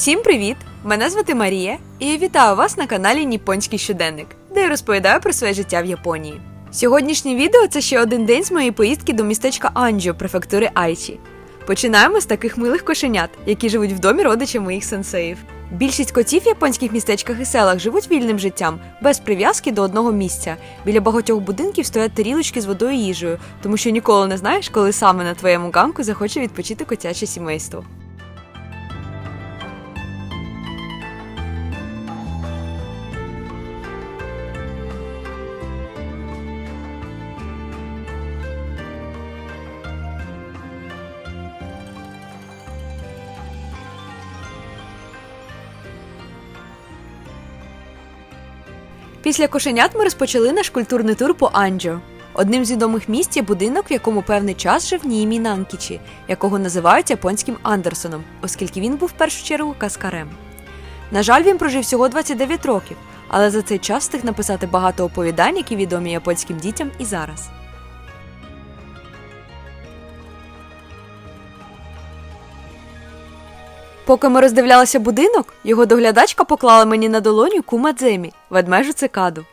Всім привіт! Мене звати Марія, і я вітаю вас на каналі Ніпонський щоденник, де я розповідаю про своє життя в Японії. Сьогоднішнє відео це ще один день з моєї поїздки до містечка Анджо, префектури Айчі. Починаємо з таких милих кошенят, які живуть в домі родича моїх сенсеїв. Більшість котів в японських містечках і селах живуть вільним життям, без прив'язки до одного місця. Біля багатьох будинків стоять тарілочки з водою і їжею, тому що ніколи не знаєш, коли саме на твоєму ганку захоче відпочити котяче сімейство. Після кошенят ми розпочали наш культурний тур по Анджо. Одним з відомих місць є будинок, в якому певний час жив Німі Нанкічі, якого називають японським Андерсоном, оскільки він був в першу чергу каскарем. На жаль, він прожив всього 29 років, але за цей час встиг написати багато оповідань, які відомі японським дітям і зараз. Поки ми роздивлялися будинок, його доглядачка поклала мені на долоню кумадземі, ведмежу цикаду.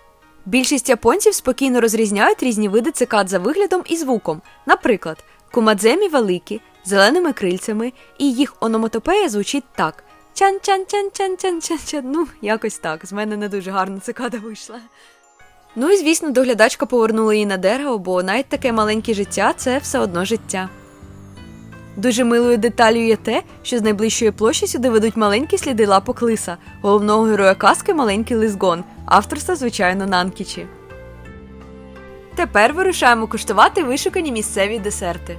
Більшість японців спокійно розрізняють різні види цикад за виглядом і звуком. Наприклад, кумадземі великі, зеленими крильцями, і їх ономатопея звучить так: чан чан чан чан чан чан чан Ну, якось так. З мене не дуже гарна цикада вийшла. Ну і звісно, доглядачка повернула її на дерево, бо навіть таке маленьке життя це все одно життя. Дуже милою деталю є те, що з найближчої площі сюди ведуть маленькі сліди лапок лиса, головного героя казки маленький лисгон, авторства, звичайно, Нанкічі. Тепер вирушаємо куштувати вишукані місцеві десерти.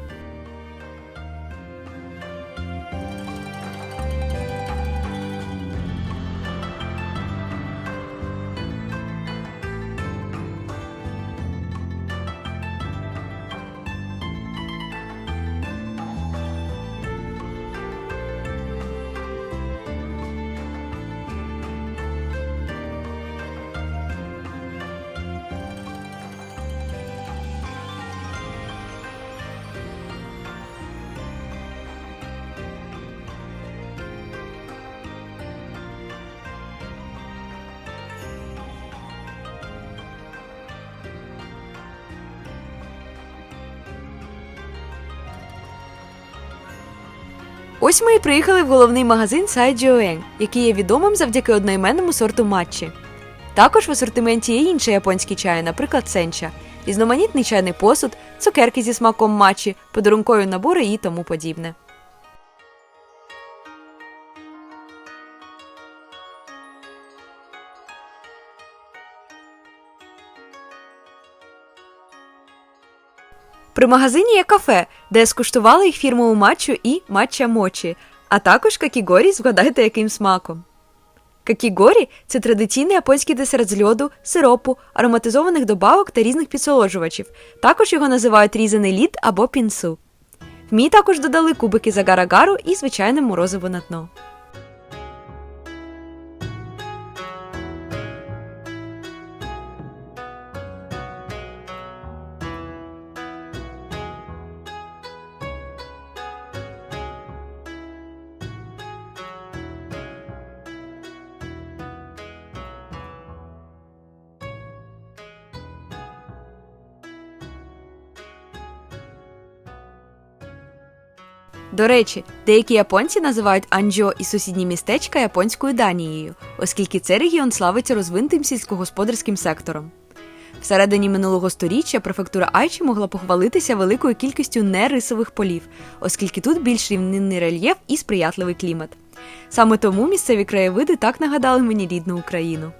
Ось ми і приїхали в головний магазин Сайджіоень, який є відомим завдяки одноіменному сорту матчі. Також в асортименті є інші японські чаї, наприклад, сенча, різноманітний чайний посуд, цукерки зі смаком матчі, подарункові набори і тому подібне. При магазині є кафе, де скуштували їх фірмову матчу і матча мочі, а також какігорі з вгадайте яким смаком. Какігорі це традиційний японський десерт з льоду, сиропу, ароматизованих добавок та різних підсолоджувачів. Також його називають різаний лід або пінсу. В мій також додали кубики загарагару і звичайне морозиво на дно. До речі, деякі японці називають Анджо і сусідні містечка японською Данією, оскільки цей регіон славиться розвинутим сільськогосподарським сектором. Всередині минулого сторіччя префектура Айчі могла похвалитися великою кількістю нерисових полів, оскільки тут більш рівнинний рельєф і сприятливий клімат. Саме тому місцеві краєвиди так нагадали мені рідну Україну.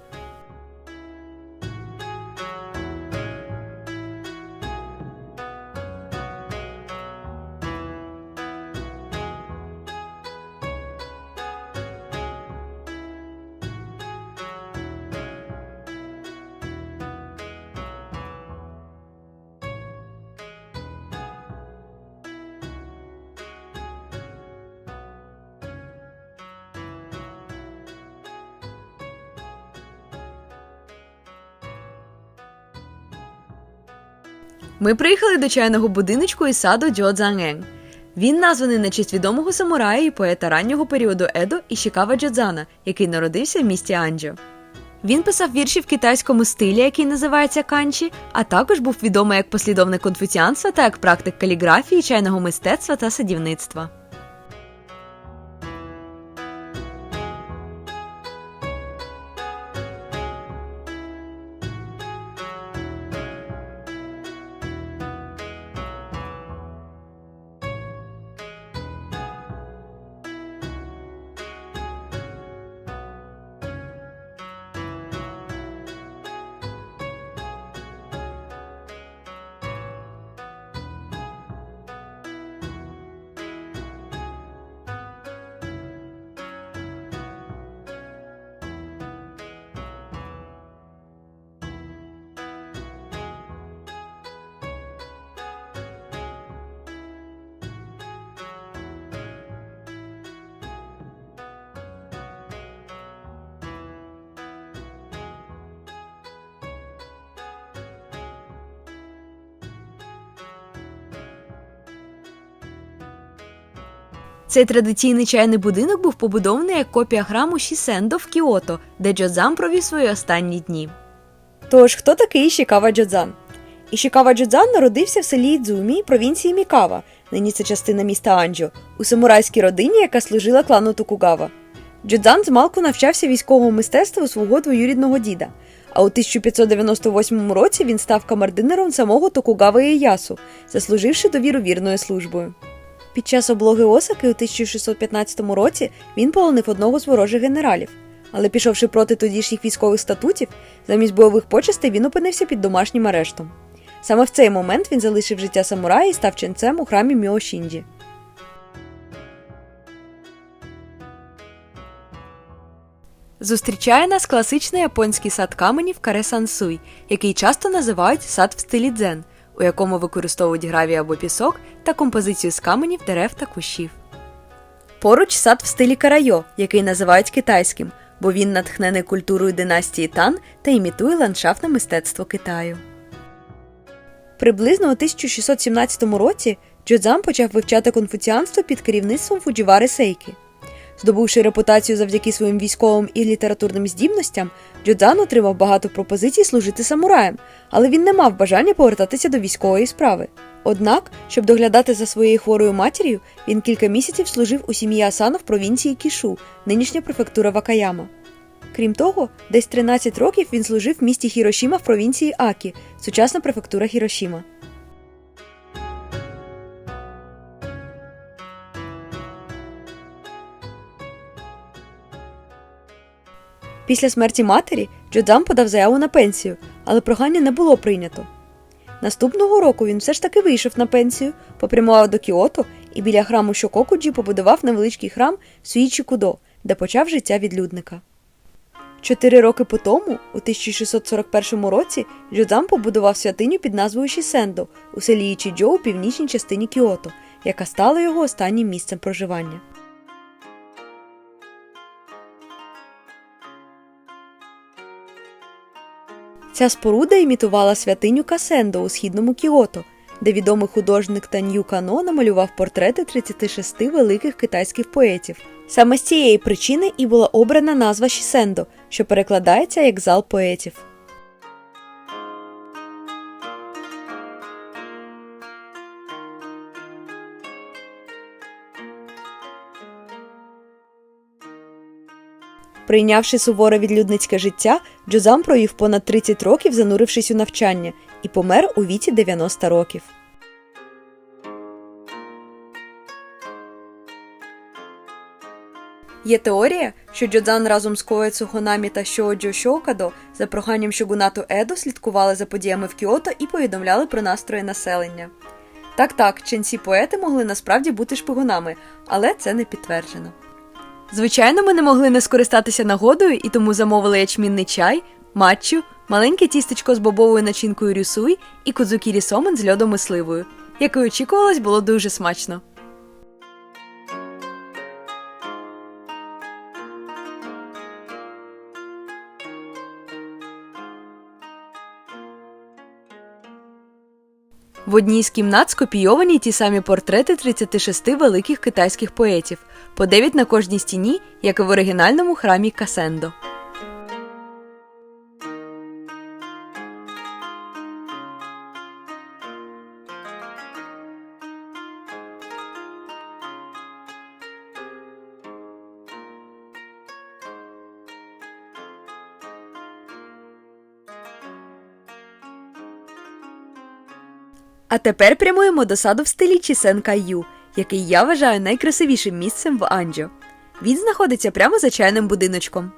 Ми приїхали до чайного будиночку із саду Джодзанген. Він названий на честь відомого самурая і поета раннього періоду Едо Ішікава Джодзана, який народився в місті Анджо. Він писав вірші в китайському стилі, який називається канчі, а також був відомий як послідовник конфуціанства та як практик каліграфії, чайного мистецтва та садівництва. Цей традиційний чайний будинок був побудований як копія храму Шісендо в Кіото, де Джодзан провів свої останні дні. Тож, хто такий Ішікава Джодзан? Ішікава Джодзан народився в селі Ідзумі, провінції Мікава, нині це частина міста Анджо, у самурайській родині, яка служила клану Токугава. Джодзан змалку навчався військовому мистецтву свого двоюрідного діда. А у 1598 році він став камардинером самого Токугави Ieyasu, заслуживши довіру вірною службою. Під час облоги Осаки у 1615 році він полонив одного з ворожих генералів. Але пішовши проти тодішніх військових статутів, замість бойових почестей він опинився під домашнім арештом. Саме в цей момент він залишив життя самурая і став ченцем у храмі Міошінджі. Зустрічає нас класичний японський сад каменів Каре Сансуй, який часто називають сад в стилі дзен, у якому використовують гравій або пісок та композицію з каменів, дерев та кущів. Поруч сад в стилі карайо, який називають китайським, бо він натхнений культурою династії Тан та імітує ландшафтне мистецтво Китаю. Приблизно у 1617 році Джодзан почав вивчати конфуціанство під керівництвом Фуджівари Сейки. Здобувши репутацію завдяки своїм військовим і літературним здібностям, Джодзан отримав багато пропозицій служити самураєм, але він не мав бажання повертатися до військової справи. Однак, щоб доглядати за своєю хворою матір'ю, він кілька місяців служив у сім'ї Асана в провінції Кішу, нинішня префектура Вакаяма. Крім того, десь 13 років він служив в місті Хірошіма в провінції Акі, сучасна префектура Хірошіма. Після смерті матері Джодзан подав заяву на пенсію, але прохання не було прийнято. Наступного року він все ж таки вийшов на пенсію, попрямував до Кіото і біля храму Шококуджі побудував невеличкий храм Суїчі Кудо, де почав життя відлюдника. Чотири роки по тому, у 1641 році, Джодзан побудував святиню під назвою Шісендо у селі Ічіджо у північній частині Кіото, яка стала його останнім місцем проживання. Ця споруда імітувала святиню Касендо у східному Кіото, де відомий художник Тан'ю Кано намалював портрети 36 великих китайських поетів. Саме з цієї причини і була обрана назва Шісендо, що перекладається як зал поетів. Прийнявши суворе відлюдницьке життя, Джозам провів понад 30 років, занурившись у навчання, і помер у віці 90 років. Є теорія, що Джодзан разом з Коецу Хонамі та Шоджо Шокадо за проханням Шогунату Едо слідкували за подіями в Кіото і повідомляли про настрої населення. Так так, ченці поети могли насправді бути шпигунами, але це не підтверджено. Звичайно, ми не могли не скористатися нагодою і тому замовили ячмінний чай, матчу, маленьке тістечко з бобовою начинкою рюсуй і кудзукірі сомен з льодом і сливою. Як і очікувалось, було дуже смачно. В одній з кімнат скопійовані ті самі портрети 36 великих китайських поетів, по 9 на кожній стіні, як і в оригінальному храмі Касендо. А тепер прямуємо до саду в стилі Чісен Ю, який я вважаю найкрасивішим місцем в Анджо. Він знаходиться прямо за чайним будиночком.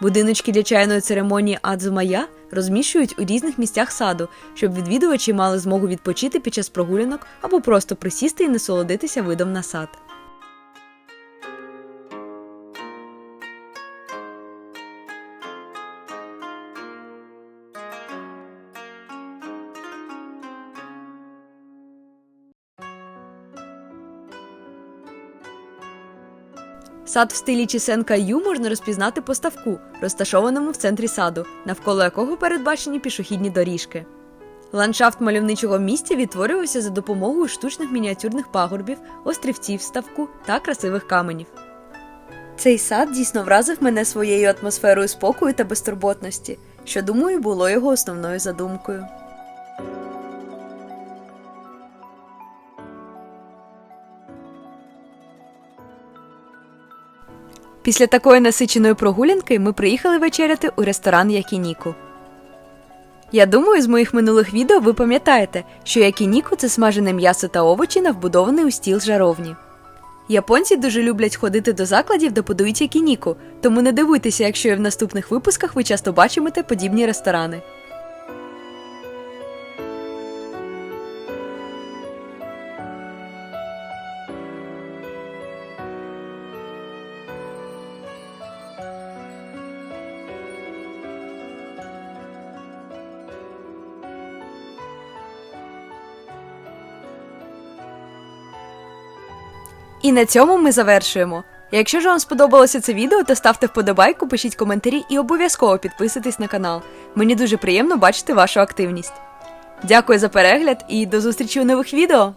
Будиночки для чайної церемонії Адзумая розміщують у різних місцях саду, щоб відвідувачі мали змогу відпочити під час прогулянок або просто присісти і насолодитися видом на сад. Сад в стилі Чісенка Ю можна розпізнати по ставку, розташованому в центрі саду, навколо якого передбачені пішохідні доріжки. Ландшафт мальовничого місця відтворювався за допомогою штучних мініатюрних пагорбів, острівців ставку та красивих каменів. Цей сад дійсно вразив мене своєю атмосферою спокою та безтурботності, що, думаю, було його основною задумкою. Після такої насиченої прогулянки ми приїхали вечеряти у ресторан Якініку. Я думаю, з моїх минулих відео ви пам'ятаєте, що Якініку це смажене м'ясо та овочі на вбудований у стіл жаровні. Японці дуже люблять ходити до закладів, де подають якініку, тому не дивуйтеся, якщо і в наступних випусках ви часто бачимете подібні ресторани. І на цьому ми завершуємо. Якщо ж вам сподобалося це відео, то ставте вподобайку, пишіть коментарі і обов'язково підписуйтесь на канал. Мені дуже приємно бачити вашу активність. Дякую за перегляд і до зустрічі у нових відео!